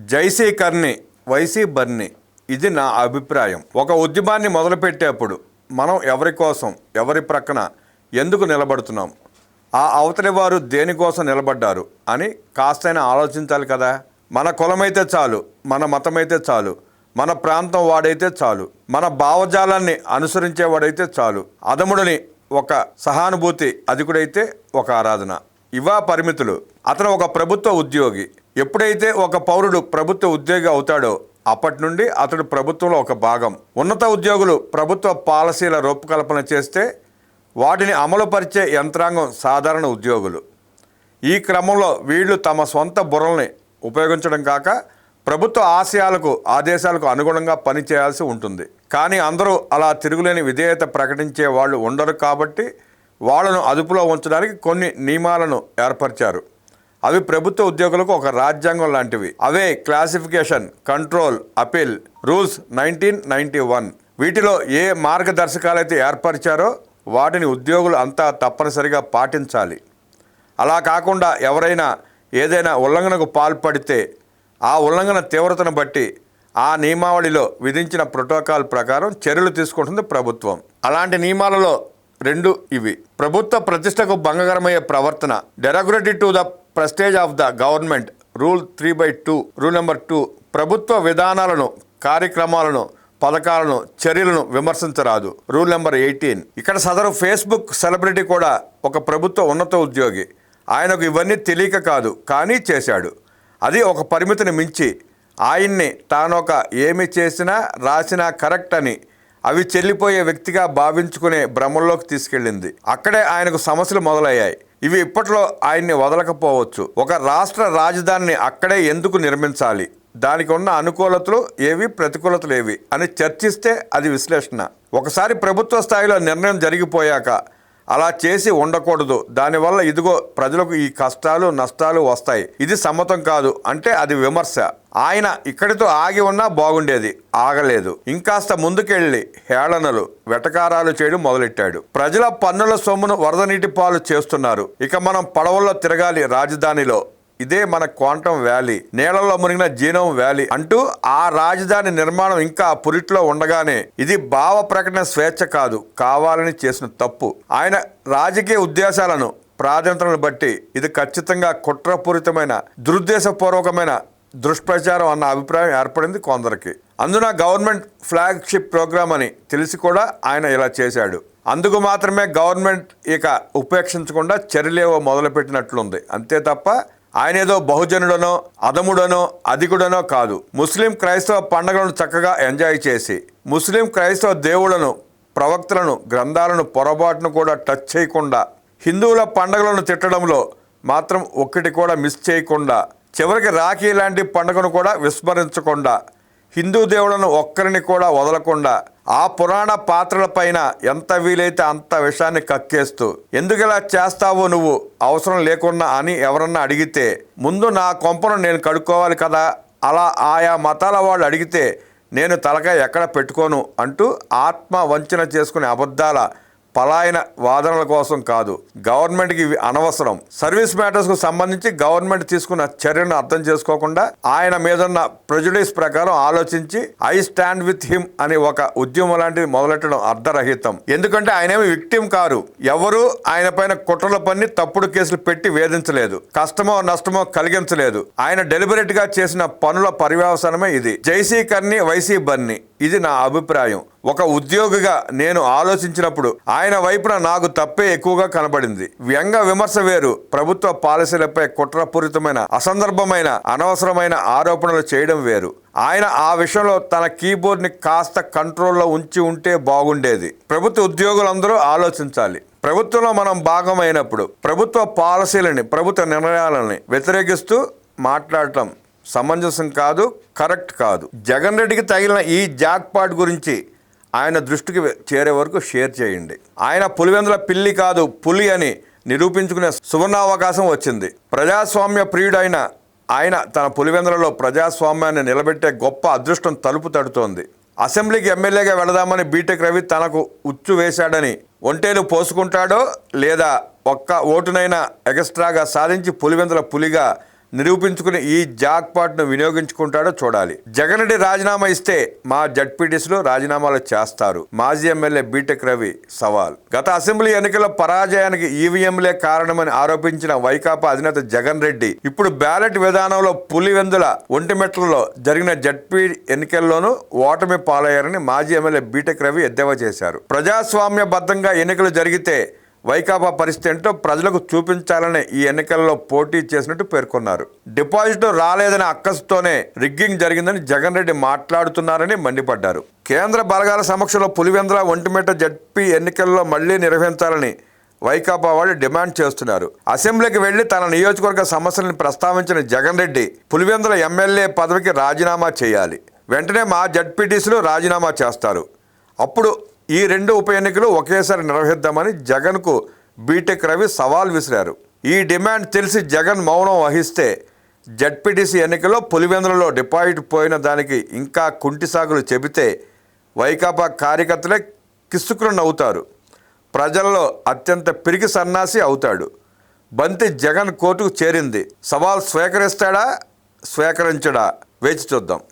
జైసీ కర్ణి వైసీ బర్ని ఇది నా అభిప్రాయం. ఒక ఉద్యమాన్ని మొదలుపెట్టేప్పుడు మనం ఎవరి కోసం ఎవరి ప్రక్కన ఎందుకు నిలబడుతున్నాం? ఆ అవతలి వారు దేనికోసం నిలబడ్డారు అని కాస్తైనా ఆలోచించాలి కదా. మన కులమైతే చాలు మన మతమైతే చాలు మన ప్రాంతం వాడైతే చాలు మన భావజాలాన్ని అనుసరించేవాడైతే చాలు. అదముడిని ఒక సహానుభూతి అధికుడైతే ఒక ఆరాధన. ఇవా పరిమితులు. అతను ఒక ప్రభుత్వ ఉద్యోగి. ఎప్పుడైతే ఒక పౌరుడు ప్రభుత్వ ఉద్యోగి అవుతాడో అప్పటి నుండి అతడు ప్రభుత్వంలో ఒక భాగం. ఉన్నత ఉద్యోగులు ప్రభుత్వ పాలసీల రూపకల్పన చేస్తే వాటిని అమలుపరిచే యంత్రాంగం సాధారణ ఉద్యోగులు. ఈ క్రమంలో వీళ్ళు తమ సొంత బుర్రల్ని ఉపయోగించడం కాక ప్రభుత్వ ఆశయాలకు ఆదేశాలకు అనుగుణంగా పనిచేయాల్సి ఉంటుంది. కానీ అందరూ అలా తిరుగులేని విధేయత ప్రకటించే వాళ్ళు ఉండరు కాబట్టి వాళ్ళను అదుపులో ఉంచడానికి కొన్ని నియమాలను ఏర్పరిచారు. అవి ప్రభుత్వ ఉద్యోగులకు ఒక రాజ్యాంగం లాంటివి. అవే classification control appeal rules nineteen ninety one. వీటిలో ఏ మార్గదర్శకాలైతే ఏర్పరిచారో వాటిని ఉద్యోగులు అంతా తప్పనిసరిగా పాటించాలి. అలా కాకుండా ఎవరైనా ఏదైనా ఉల్లంఘనకు పాల్పడితే ఆ ఉల్లంఘన తీవ్రతను బట్టి ఆ నియమావళిలో విధించిన ప్రోటోకాల్ ప్రకారం చర్యలు తీసుకుంటుంది ప్రభుత్వం. అలాంటి నియమాలలో రెండు ఇవి. ప్రభుత్వ ప్రతిష్టకు భంగకరమయ్యే ప్రవర్తన derogated to the prestige of the government rule three by two rule number two ప్రభుత్వ విధానాలను కార్యక్రమాలను పథకాలను చర్యలను విమర్శించరాదు. రూల్ నెంబర్ ఎయిటీన్ ఇక్కడ సదరు ఫేస్బుక్ సెలబ్రిటీ కూడా ఒక ప్రభుత్వ ఉన్నత ఉద్యోగి. ఆయనకు ఇవన్నీ తెలియక కాదు కానీ చేశాడు. అది ఒక పరిమితిని మించి ఆయన్ని తానొక ఏమి చేసినా రాసినా కరెక్ట్ అని అవి చెల్లిపోయే వ్యక్తిగా భావించుకునే భ్రమంలోకి తీసుకెళ్ళింది. అక్కడే ఆయనకు సమస్యలు మొదలయ్యాయి. ఇవి ఇప్పట్లో ఆయన్ని వదలకపోవచ్చు. ఒక రాష్ట్ర రాజధానిని అక్కడే ఎందుకు నిర్మించాలి? దానికి ఉన్న అనుకూలతలు ఏవి ప్రతికూలతలు ఏవి అని చర్చిస్తే అది విశ్లేషణ. ఒకసారి ప్రభుత్వ స్థాయిలో నిర్ణయం జరిగిపోయాక అలా చేసి ఉండకూడదు. దానివల్ల ఇదిగో ప్రజలకు ఈ కష్టాలు నష్టాలు వస్తాయి. ఇది సమ్మతం కాదు. అంటే అది విమర్శ. ఆయన ఇక్కడితో ఆగి ఉన్నా బాగుండేది. ఆగలేదు. ఇంకాస్త ముందుకెళ్ళి హేళనలు వెటకారాలు చేయడం మొదలెట్టాడు. ప్రజల పన్నుల సొమ్మును వరద నీటి పాలు చేస్తున్నారు. ఇక మనం పడవల్లో తిరగాలి రాజధానిలో. ఇదే మన క్వాంటం వ్యాలీ. నేలలో మునిగిన జీనోమ్ వ్యాలీ అంటూ ఆ రాజధాని నిర్మాణం ఇంకా పురిట్లో ఉండగానే ఇది భావ ప్రకటన స్వేచ్ఛ కాదు కావాలని చేసిన తప్పు. ఆయన రాజకీయ ఉద్దేశాలను ప్రాధాన్యతలను బట్టి ఇది ఖచ్చితంగా కుట్రపూరితమైన దురుద్దేశపూర్వకమైన దుష్ప్రచారం అన్న అభిప్రాయం ఏర్పడింది కొందరికి. అందున గవర్నమెంట్ ఫ్లాగ్షిప్ ప్రోగ్రామ్ అని తెలిసి కూడా ఆయన ఇలా చేశాడు. అందుకు మాత్రమే గవర్నమెంట్ ఇక ఉపేక్షించకుండా చర్యలేవో మొదలుపెట్టినట్లుంది. అంతే తప్ప ఆయన ఏదో బహుజనుడనో అదముడనో అధికుడనో కాదు. ముస్లిం క్రైస్తవ పండుగలను చక్కగా ఎంజాయ్ చేసి ముస్లిం క్రైస్తవ దేవుళ్ళను ప్రవక్తలను గ్రంథాలను పొరపాటును కూడా టచ్ చేయకుండా హిందువుల పండుగలను తిట్టడంలో మాత్రం ఒక్కటి కూడా మిస్ చేయకుండా చివరికి రాఖీ లాంటి పండుగను కూడా విస్మరించకుండా హిందూ దేవులను ఒక్కరిని కూడా వదలకుండా ఆ పురాణ పాత్రలపైన ఎంత వీలైతే అంత విషయాన్ని కక్కేస్తూ ఎందుకు ఇలా నువ్వు? అవసరం లేకున్నా అని ఎవరన్నా అడిగితే ముందు నా కొంపను నేను కడుక్కోవాలి కదా అలా ఆయా మతాల వాళ్ళు అడిగితే నేను తలకాయ ఎక్కడ పెట్టుకోను? అంటూ ఆత్మ వంచన చేసుకునే అబద్ధాల పలాయన వాదనల కోసం కాదు గవర్నమెంట్కి ఇవి అనవసరం. సర్వీస్ మ్యాటర్స్కు సంబంధించి గవర్నమెంట్ తీసుకున్న చర్యను అర్థం చేసుకోకుండా ఆయన మీదున్న ప్రెజుడిస్ ప్రకారం ఆలోచించి ఐ స్టాండ్ విత్ హిమ్ అని ఒక ఉద్యమం లాంటిది మొదలెట్టడం అర్ధరహితం. ఎందుకంటే ఆయనేమి విక్టిమ్ కారు. ఎవరు ఆయన పైన కుట్రల పని తప్పుడు కేసులు పెట్టి వేధించలేదు. కష్టమో నష్టమో కలిగించలేదు. ఆయన డెలిబరేట్గా చేసిన పనుల పర్యవసానమే ఇది. జైసీ కర్ణి వైసీ బన్ని. ఇది నా అభిప్రాయం. ఒక ఉద్యోగిగా నేను ఆలోచించినప్పుడు ఆయన వైపున నాకు తప్పే ఎక్కువగా కనబడింది. వ్యంగ విమర్శ వేరు. ప్రభుత్వ పాలసీలపై కుట్రపూరితమైన అసందర్భమైన అనవసరమైన ఆరోపణలు చేయడం వేరు. ఆయన ఆ విషయంలో తన కీబోర్డ్ని కాస్త కంట్రోల్లో ఉంచి ఉంటే బాగుండేది. ప్రభుత్వ ఉద్యోగులందరూ ఆలోచించాలి. ప్రభుత్వంలో మనం భాగమైనప్పుడు ప్రభుత్వ పాలసీలని ప్రభుత్వ నిర్ణయాలని వ్యతిరేకిస్తూ మాట్లాడటం సమంజసం కాదు కరెక్ట్ కాదు. జగన్ రెడ్డికి తగిలిన ఈ జాక్పాట్ గురించి ఆయన దృష్టికి చేరే వరకు షేర్ చేయండి. ఆయన పులివెందుల పిల్లి కాదు పులి అని నిరూపించుకునే సువర్ణావకాశం వచ్చింది. ప్రజాస్వామ్య ప్రియుడైన ఆయన తన పులివెందులలో ప్రజాస్వామ్యాన్ని నిలబెట్టే గొప్ప అదృష్టం తలుపు తడుతోంది. అసెంబ్లీకి ఎమ్మెల్యేగా వెళదామని బీటెక్ రవి తనకు ఉచ్చు వేశాడని ఒంటేలు పోసుకుంటాడో లేదా ఒక్క ఓటునైనా ఎక్స్ట్రాగా సాధించి పులివెందుల పులిగా నిరూపించుకుని ఈ జాక్పాట్ను వినియోగించుకుంటాడో చూడాలి. జగన్ రెడ్డి రాజీనామా ఇస్తే మా జడ్పీటీసీలో రాజీనామాలు చేస్తారు. మాజీ ఎమ్మెల్యే బీటెక్ రవి సవాల్. గత అసెంబ్లీ ఎన్నికల పరాజయానికి ఈవీఎంలే కారణమని ఆరోపించిన వైకాపా అధినేత జగన్ రెడ్డి ఇప్పుడు బ్యాలెట్ విధానంలో పులివెందుల ఒంటిమెట్లలో జరిగిన జడ్పీ ఎన్నికల్లోనూ ఓటమి పాలయ్యారని మాజీ ఎమ్మెల్యే బీటెక్ రవి ఎద్దేవా చేశారు. ప్రజాస్వామ్యబద్ధంగా ఎన్నికలు జరిగితే వైకాపా పరిస్థితి ఏంటో ప్రజలకు చూపించాలని ఈ ఎన్నికల్లో పోటీ చేసినట్టు పేర్కొన్నారు. డిపాజిట్ రాలేదని అక్కసుతోనే రిగ్గింగ్ జరిగిందని జగన్ రెడ్డి మాట్లాడుతున్నారని మండిపడ్డారు. కేంద్ర బలగాల సమక్షంలో పులివెందుల ఒంటిమేట జడ్పీ ఎన్నికల్లో మళ్ళీ నిర్వహించాలని వైకాపా వాళ్ళు డిమాండ్ చేస్తున్నారు. అసెంబ్లీకి వెళ్ళి తన నియోజకవర్గ సమస్యలను ప్రస్తావించిన జగన్ రెడ్డి పులివెందుల ఎమ్మెల్యే పదవికి రాజీనామా చేయాలి. వెంటనే మా జడ్పీటీసీలు రాజీనామా చేస్తారు. అప్పుడు ఈ రెండు ఉప ఎన్నికలు ఒకేసారి నిర్వహిద్దామని జగన్కు బీటెక్ రవి సవాల్ విసిరారు. ఈ డిమాండ్ తెలిసి జగన్ మౌనం వహిస్తే జడ్పీటీసీ ఎన్నికల్లో పులివెందులలో డిపాజిట్ పోయిన దానికి ఇంకా కుంటి సాగులు చెబితే వైకాపా కార్యకర్తలే కిసుకులు నవ్వుతారు. ప్రజల్లో అత్యంత పిరికి సన్నాసి అవుతాడు. బంతి జగన్ కోర్టుకు చేరింది. సవాల్ స్వీకరిస్తాడా? స్వీకరించడా? వేచి చూద్దాం.